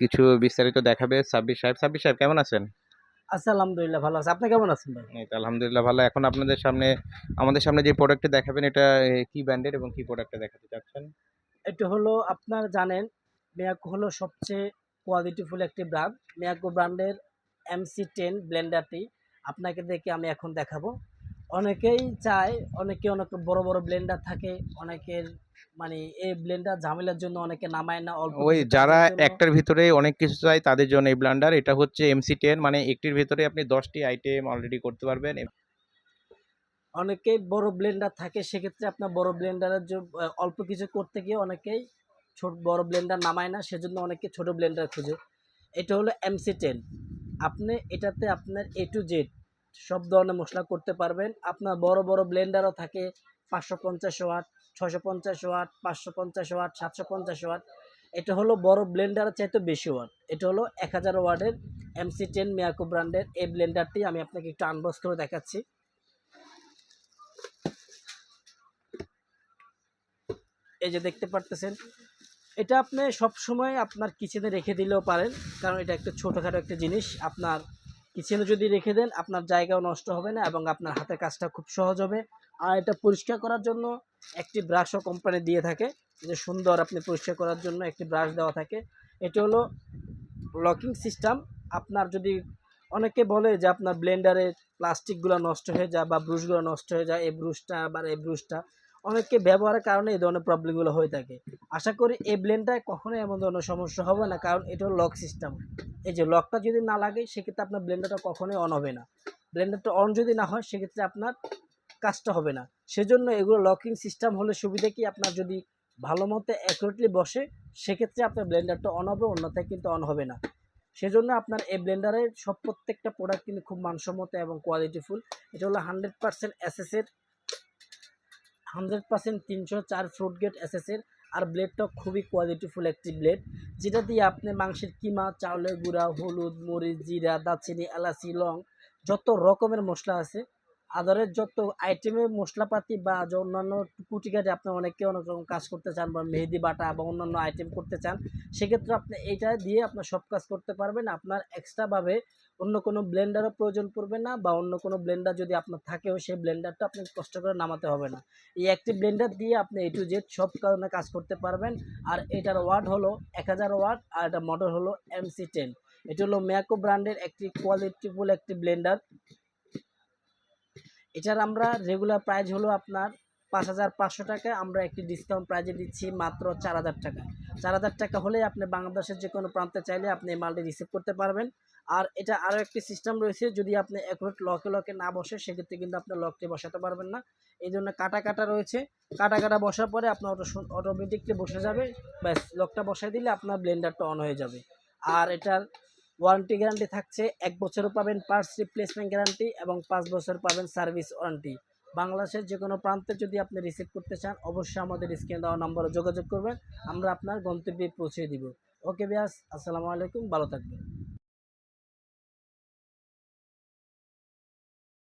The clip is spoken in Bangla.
কিছু বিস্তারিত দেখাবে সাব্বির সাহেব। সাব্বির সাহেব কেমন আছেন? আচ্ছা আলহামদুলিল্লাহ ভালো আছে। আপনি কেমন আছেন ভাই? আলহামদুলিল্লাহ ভালো। এখন আপনাদের সামনে আমাদের সামনে যে প্রোডাক্টটা দেখাবেন এটা কি ব্র্যান্ডের এবং কি প্রোডাক্টটা দেখাতে চাচ্ছেন? এটা হলো আপনারা জানেন মিয়াকো হলো সবচেয়ে কোয়ালিটিফুল একটি ব্র্যান্ড মিয়াকো ব্র্যান্ডের এমসি টেন ব্লেন্ডারটি আপনাকে দেখে আমি এখন দেখাবো। অনেকেই চায় অনেকে অনেক বড় বড় ব্লেন্ডার থাকে অনেকের মানে এই ব্লেন্ডার ঝামেলার জন্য অনেকে নামায় না অল্প ওই যারা একটার ভিতরে অনেক কিছু চাই তাদের জন্য এই ব্লান্ডার এটা হচ্ছে এমসি টেন মানে একটির ভিতরে আপনি দশটি আইটেম অলরেডি করতে পারবেন। অনেকেই বড় ব্লেন্ডার থাকে সেক্ষেত্রে আপনার বড় ব্লেন্ডারের জন্য অল্প কিছু করতে গিয়ে অনেকেই ছোট বড় ব্লেন্ডার নামায় না সেজন্য অনেকে ছোট ব্লেন্ডার খুঁজে। এটা হলো এমসি টেন আপনি এটাতে আপনার এ টু জেড সব ধরনের মশলা করতে পারবেন। আপনার বড় বড় ব্লেন্ডারও থাকে। পাঁচশো পঞ্চাশ ওয়াট ছশো পঞ্চাশ ওয়াট, পাঁচশো পঞ্চাশ ওয়াট, সাতশো পঞ্চাশ ওয়াট। এটা হলো বড় ব্লেন্ডারের চাইতে বেশি ওয়াট। এটা হলো এক হাজার ওয়াটের এমসি টেন মিয়াকো ব্র্যান্ডের। এই ব্লেন্ডারটি আমি আপনাকে একটু আনবক্স করে দেখাচ্ছি। এই যে দেখতে পারতেছেন, এটা আপনি সব সময় আপনার কিচেনে রেখে দিলেও পারেন। কারণ এটা একটা ছোটোখাটো একটা জিনিস। আপনার কিচেনে যদি রেখে দেন, আপনার জায়গাও নষ্ট হবে না এবং আপনার হাতের কাজটা খুব সহজ হবে। আর এটা পরিষ্কার করার জন্য একটি ব্রাশও কোম্পানি দিয়ে থাকে, যে সুন্দর আপনি পরিষ্কার করার জন্য একটি ব্রাশ দেওয়া থাকে। এটা হলো লকিং সিস্টেম আপনার যদি অনেকে বলে যে আপনার ব্লেন্ডারে প্লাস্টিকগুলো নষ্ট হয়ে যায় বা ব্রুশগুলো নষ্ট হয়ে যায়, এই ব্রুশটা বা এই ব্রুশটা অনেকে ব্যবহারের কারণে এই ধরনের প্রবলেমগুলো হয়ে থাকে। আশা করি এই ব্লেন্ডারে কখনোই এমন ধরনের সমস্যা হবে না, কারণ এটা লক সিস্টেম এই যে লকটা যদি না লাগে, সেক্ষেত্রে আপনার ব্লেন্ডারটা কখনোই অন হবে না। ব্লেন্ডারটা অন যদি না হয়, সেক্ষেত্রে আপনার কাজটা হবে না। সেজন্য এগুলো লকিং সিস্টেম হলে সুবিধা কি? আপনার যদি ভালো মতো অ্যাকুরেটলি বসে, সেক্ষেত্রে আপনার ব্লেন্ডারটা অন হবে, অন্যথায় কিন্তু অন হবে না। সেজন্য আপনার এই ব্লেন্ডারের সব প্রত্যেকটা প্রোডাক্ট কিন্তু খুব মানসম্মত এবং কোয়ালিটিফুল এটা হলো হান্ড্রেড পার্সেন্ট এসএসের হান্ড্রেড পার্সেন্ট তিনশো চার ফ্রুট গেট এসএসের আর ব্লেডটা খুবই কোয়ালিটিফুল একটি ব্লেড যেটা দিয়ে আপনি মাংসের কিমা চাউলের গুঁড়া, হলুদ, মরিচ, জিরা, দারচিনি, এলাচি, লং, যত রকমের মশলা আছে আদারের যত আইটেমের মশলাপাতি বা অন্যান্য কুটিকাটি আপনি অনেকে অনেক রকম কাজ করতে চান বা মেহেদি বাটা বা অন্যান্য আইটেম করতে চান, সেক্ষেত্রে আপনি এইটা দিয়ে আপনার সব কাজ করতে পারবেন। আপনার এক্সট্রাভাবে অন্য কোনো ব্লেন্ডারও প্রয়োজন পড়বে না বা অন্য কোনো ব্লেন্ডার যদি আপনার থাকেও, সেই ব্লেন্ডারটা আপনি কষ্ট করে নামাতে হবে না। এই একটি ব্লেন্ডার দিয়ে আপনি এ টু জেড সব কারণে কাজ করতে পারবেন। আর এটার ওয়াট হলো এক হাজার ওয়াট, আর এটা মডেল হলো এমসি টেন এটা হলো ম্যাকো ব্র্যান্ডের একটি কোয়ালিটিফুল একটি ব্লেন্ডার এটার আমরা রেগুলার প্রাইস হলো আপনার পাঁচ হাজার পাঁচশো টাকা আমরা একটি ডিসকাউন্ট প্রাইজে দিচ্ছি মাত্র চার হাজার টাকা। চার হাজার টাকা হলে আপনি বাংলাদেশের যে কোনো প্রান্তে চাইলে আপনি এই মালটি রিসিভ করতে পারবেন। আর এটা আরও একটি সিস্টেম রয়েছে, যদি আপনি অ্যাকুরেট লকে লকে না বসে, সেক্ষেত্রে কিন্তু আপনি লকটি বসাতে পারবেন না। এই জন্য কাটা কাটা রয়েছে। কাটা কাটা বসার পরে আপনার অটো অটোমেটিকলি বসে যাবে। ব্যাস লকটা বসাই দিলে আপনার ব্লেন্ডারটা অন হয়ে যাবে। আর এটার ওয়ারেন্টি গ্যারান্টি থাকছে, এক বছরও পাবেন পার্টস রিপ্লেসমেন্ট গ্যারান্টি এবং পাঁচ বছর পাবেন সার্ভিস ওয়ারেন্টি বাংলাদেশের যে কোনো প্রান্তে যদি আপনি রিসিভ করতে চান, অবশ্যই আমাদের স্ক্রিনে দেওয়া নম্বরে যোগাযোগ করবেন। আমরা আপনার গন্তব্যে পৌঁছে দিব। ওকে ব্যাস আসসালামু আলাইকুম, ভালো থাকবেন।